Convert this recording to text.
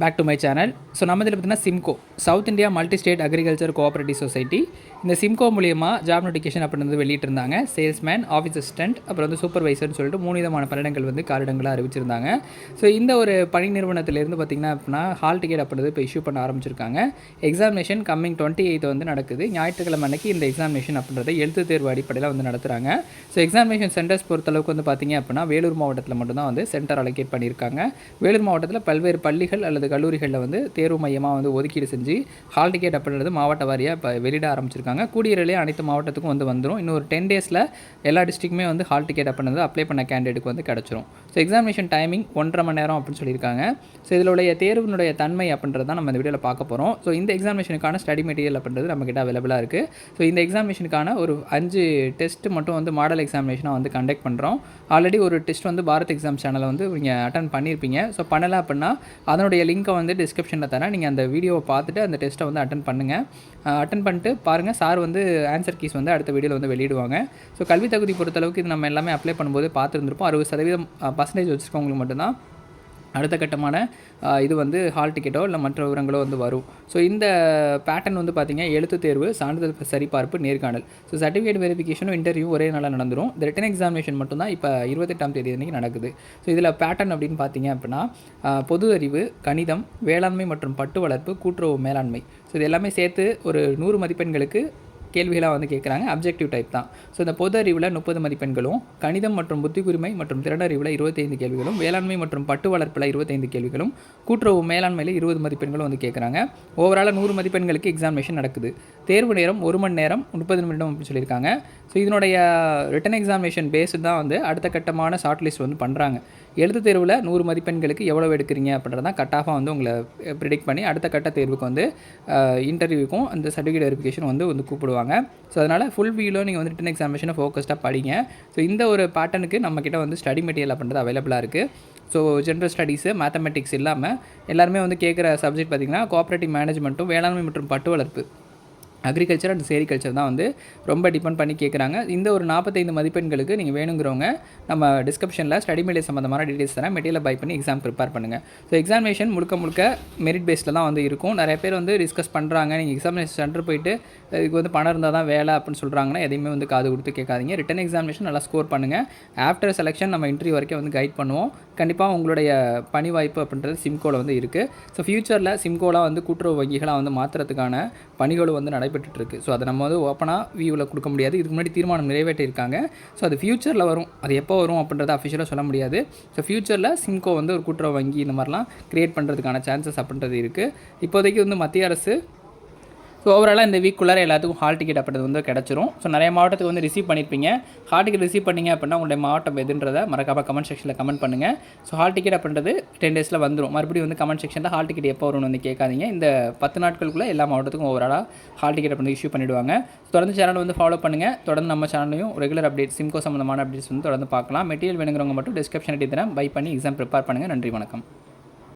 Back to my channel so நம்ம இதில் பார்த்தீங்கன்னா SIMCO South India multi state agriculture cooperative society இந்த Simcoe மூலியமாக ஜாப் நோட்டிஃபிகேஷன் அப்படின்னு வெளியிட்டிருந்தாங்க. சேல்ஸ்மேன் ஆஃபீஸ் அசிஸ்டன்ட் அப்புறம் வந்து சூப்பர்வைசர்னு சொல்லிட்டு மூணு விதமான பணியிடங்கள் வந்து காரிடங்களாக அறிவிச்சிருந்தாங்க. ஸோ இந்த ஒரு பணி நிறுவனத்திலேருந்து பார்த்திங்கன்னா அப்படின்னா ஹால் டிக்கெட் அப்படின்றது இப்போ இஷ்யூ பண்ண ஆரம்பிச்சிருக்காங்க. எக்ஸாமினேஷன் கம்மிங் டுவெண்ட்டி எயித் வந்து நடக்குது. ஞாயிற்றுக்கிழமை அன்னைக்கு இந்த எக்ஸாமினேஷன் அப்படின்றத எழுத்து தேர்வு அடிப்படையில் வந்து நடத்துகிறாங்க ஸோ எக்ஸாமினேஷன் சென்டர்ஸ் பொறுத்தளவுக்கு வந்து பார்த்திங்க அப்படின்னா வேலூர் மாவட்டத்தில் மட்டும்தான் வந்து சென்டர் அலோகேட் பண்ணியிருக்காங்க. வேலூர் மாவட்டத்தில் பல்வேறு பள்ளிகள் அல்லது கல்லூரிகளில் வந்து தேர்வு மையமாக வந்து ஒதுக்கீடு செஞ்சு ஹால் டிக்கெட் அப்படின்றது மாவட்ட வாரியாக இப்போ வெளியிட ஆரம்பிச்சிருக்காங்க. கூடியரிலே அனைத்து மாவட்டத்துக்கும் வந்து வந்துடும் இன்னும் ஒரு டென் டேஸில் எல்லா டிஸ்ட்ரிக்ட்டுமே வந்து ஹால் டிக்கெட் அப்படின்றது அப்ளை பண்ண கேண்டிடேட்டுக்கு வந்து கிடச்சிரும். ஸோ எக்ஸாமினேஷன் டைமிங் ஒன்றரை மணி நேரம் அப்படின்னு சொல்லியிருக்காங்க. ஸோ இதனுடைய தேர்வினுடைய தன்மை அப்படின்றது தான் நம்ம இந்த வீடியோவில் பார்க்க போகிறோம் ஸோ இந்த எக்ஸாமினேஷனுக்கான ஸ்டடி மெட்டீரியல் அப்படின்றது நம்மக்கிட்ட அவைலபிளாக இருக்குது ஸோ இந்த எக்ஸாமினேஷனுக்கான ஒரு அஞ்சு டெஸ்ட் மட்டும் வந்து மாடல் எக்ஸாமினேஷனாக வந்து கண்டக்ட் பண்ணுறோம் ஆல்ரெடி ஒரு டெஸ்ட் வந்து பாரத் எக்ஸாம் சேனலை வந்து நீங்கள் அட்டன் பண்ணியிருப்பீங்க ஸோ பண்ணலை அப்படின்னா அதனுடைய லிங்க்கை வந்து டிஸ்கிரிப்ஷனில் தரேன். நீங்கள் அந்த வீடியோவை பார்த்துட்டு அந்த டெஸ்ட்டை வந்து அட்டன் பண்ணுங்கள் அட்டன் பண்ணிட்டு பாருங்கள் சார் வந்து ஆன்சர் கீஸ் வந்து அடுத்த வீடியோவில் வந்து வெளியிடுவாங்க. ஸோ கல்வி தகுதி பொறுத்தளவுக்கு இது நம்ம எல்லாமே அப்ளை பண்ணும்போது பார்த்துருந்துருப்போம். அறுபது சதவீதம் பர்சன்டேஜ் வச்சுருக்கவங்களுக்கு மட்டும்தான் அடுத்த கட்டமான இது வந்து ஹால் டிக்கெட்டோ இல்லை மற்ற விவரங்களோ வந்து வரும். ஸோ இந்த பேட்டர்ன் வந்து பார்த்தீங்க எழுத்து தேர்வு சான்றிதழ் சரிபார்ப்பு நேர்காணல். ஸோ சர்டிஃபிகேட் வெரிஃபிகேஷனும் இன்டர்வியூ ஒரே நாளில் நடந்துடும் இந்த ரிட்டன் எக்ஸாமினேஷன் மட்டும்தான் இப்போ இருபத்தெட்டாம் தேதி அன்றைக்கி நடக்குது. ஸோ இதில் பேட்டர்ன் அப்படின்னு பார்த்தீங்க அப்படின்னா பொது அறிவு கணிதம் வேளாண்மை மற்றும் பட்டு வளர்ப்பு கூட்டுறவு மேலாண்மை. ஸோ இது எல்லாமே சேர்த்து ஒரு நூறு மதிப்பெண்களுக்கு கேள்விகளாக வந்து கேட்குறாங்க. அப்ஜெக்டிவ் டைப் தான். ஸோ இந்த பொது அறிவில் முப்பது மதிப்பெண்களும் கணிதம் மற்றும் புத்திக்குரிமை மற்றும் திறனறிவில் இருபத்தைந்து கேள்விகளும் வேளாண்மை மற்றும் பட்டு வளர்ப்பில் இருபத்தைந்து கேள்விகளும் கூட்டுறவு மேலாண்மையில் இருபது மதிப்பெண்களும் வந்து கேட்குறாங்க. ஓவராலாக நூறு மதிப்பெண்களுக்கு எக்ஸாமினேஷன் நடக்குது. தேர்வு நேரம் ஒரு மணி நேரம் முப்பது நிமிடம் அப்படின்னு சொல்லியிருக்காங்க. ஸோ இதனுடைய ரிட்டன் எக்ஸாமினேஷன் பேஸு தான் வந்து அடுத்த கட்டமான ஷார்ட் லிஸ்ட் வந்து பண்ணுறாங்க எழுத்து தேர்வில் நூறு மதிப்பெண்களுக்கு எவ்வளோ எடுக்கிறீங்க அப்படின்றத கட் ஆஃபாக வந்து உங்களை ப்ரிடிக்ட் பண்ணி அடுத்த கட்ட தேர்வுக்கு வந்து இன்டர்வியூக்கும் அந்த சர்டிஃபிகேட் வெரிஃபிகேஷன் வந்து வந்து கூப்பிடுவாங்க. ஸோ அதனால் ஃபுல் வீலோ நீங்கள் வந்து ரிட்டன் எக்ஸாமினேஷனை ஃபோக்கஸ்டாக படிங்க. ஸோ இந்த ஒரு பேட்டர்னுக்கு நம்மக்கிட்ட வந்து ஸ்டடி மெட்டீரியல் அப்படின்றது அவைலபிளாக இருக்குது ஸோ ஜென்ரல் ஸ்டடீஸு மேத்தமெட்டிக்ஸ் இல்லாமல் எல்லாருமே வந்து கேட்குற சப்ஜெக்ட் பார்த்திங்கன்னா கோஆப்ரேட்டிவ் மேனேஜ்மெண்ட்டும் வேளாண்மை மற்றும் பட்டு வளர்ப்பு அக்ரிகல்ச்சர் அண்ட் சேரிகல்ச்சர் தான் வந்து ரொம்ப டிபெண்ட் பண்ணி கேட்குறாங்க இந்த ஒரு நாற்பத்தைந்து மதிப்பெண்களுக்கு நீங்கள் வேணுங்கிறவங்க நம்ம டிஸ்கிரிப்ஷனில் ஸ்டடி மெட்டீரியல் சம்மந்தமான டீட்டெயில்ஸ் தரேன். மெட்டீரியல் பை பண்ணி எக்ஸாம் ப்ரிப்பேர் பண்ணுங்கள் ஸோ எக்ஸாமினேஷன் முழுக்க முழுக்க மெரிட் பேஸில் தான் வந்து இருக்கும். நிறைய பேர் வந்து டிஸ்கஸ் பண்ணுறாங்க நீங்கள் எக்ஸாமினேஷன் சென்டர் போயிட்டு இதுக்கு வந்து பணம் இருந்தால் தான் வேலை அப்படின்னு சொல்கிறாங்கன்னா எதையுமே வந்து காது கொடுத்து கேட்காதீங்க. ரிட்டன் எக்ஸாமினேஷன் நல்லா ஸ்கோர் பண்ணுங்கள் ஆஃப்டர் செலெக்ஷன் நம்ம இன்டர்வியூ வரைக்கும் வந்து கைட் பண்ணுவோம். கண்டிப்பாக உங்களுடைய பணி வாய்ப்பு அப்படின்றது சிம்கோவில் வந்து இருக்குது ஸோ ஃப்யூச்சரில் சிம்கோலாம் வந்து கூட்டுறவு வங்கிகளாக வந்து மாற்றுறதுக்கான பணிகளும் வந்து நடைபெறும். இருக்கு ஸோ அதை நம்ம வந்து ஓப்பனாக வியூவில் கொடுக்க முடியாது. இதுக்கு முன்னாடி தீர்மானம் நிறைவேற்றியிருக்காங்க. ஸோ அது ஃப்யூச்சரில் வரும். அது எப்போ வரும் அப்படின்றத அஃபிஷியலாக சொல்ல முடியாது. ஸோ ஃப்யூச்சரில் சிம்கோ வந்து ஒரு கூட்டுறவு வங்கி இந்த மாதிரிலாம் க்ரியேட் பண்ணுறதுக்கான சான்சஸ் அப்படின்றது இருக்குது இப்போதைக்கு வந்து மத்திய அரசு ஸோ ஓவராலாக இந்த வீக்குள்ளார எல்லாத்துக்கும் ஹால் டிக்கெட் அப்படின்றது வந்து கிடச்சிரும். ஸோ நிறைய மாவட்டத்துக்கு வந்து ரிசீவ் பண்ணியிருப்பீங்க ஹால் டிக்கெட் ரிசீவ் பண்ணிங்க அப்படின்னா உங்களுடைய மாவட்டம் எதுன்றதை மறக்காமல் கமெண்ட் செக்ஷனில் கமெண்ட் பண்ணுங்கள் ஸோ ஹால் டிக்கெட் அப்படின்றது டென் டேஸில் வந்துடும் மறுபடியும் வந்து கமெண்ட் செக்ஷனில் ஹால் டிக்கெட் எப்போ வரும்னு வந்து கேட்காதீங்க. இந்த பத்து நாட்களுக்குள்ளே எல்லா மாவட்டத்துக்கும் ஓவராலாக ஹால் டிக்கெட் அப்படின்னு இஷ்யூ பண்ணிவிடுவாங்க தொடர்ந்து சேனல் வந்து ஃபாலோ பண்ணுங்கள் தொடர்ந்து நம்ம சேனலையும் ரெகுலர் அப்டேட் சிம்கோ சம்மந்தமான அப்டேட்ஸ் வந்து தொடர்ந்து பார்க்கலாம். மெட்டீரியல் வேணுங்கிறவங்க மட்டும் டிஸ்கிரிப்ஷன் தரேன் பை பண்ணி எக்ஸாம் ப்ரிப்பேர் பண்ணுங்கள் நன்றி வணக்கம்.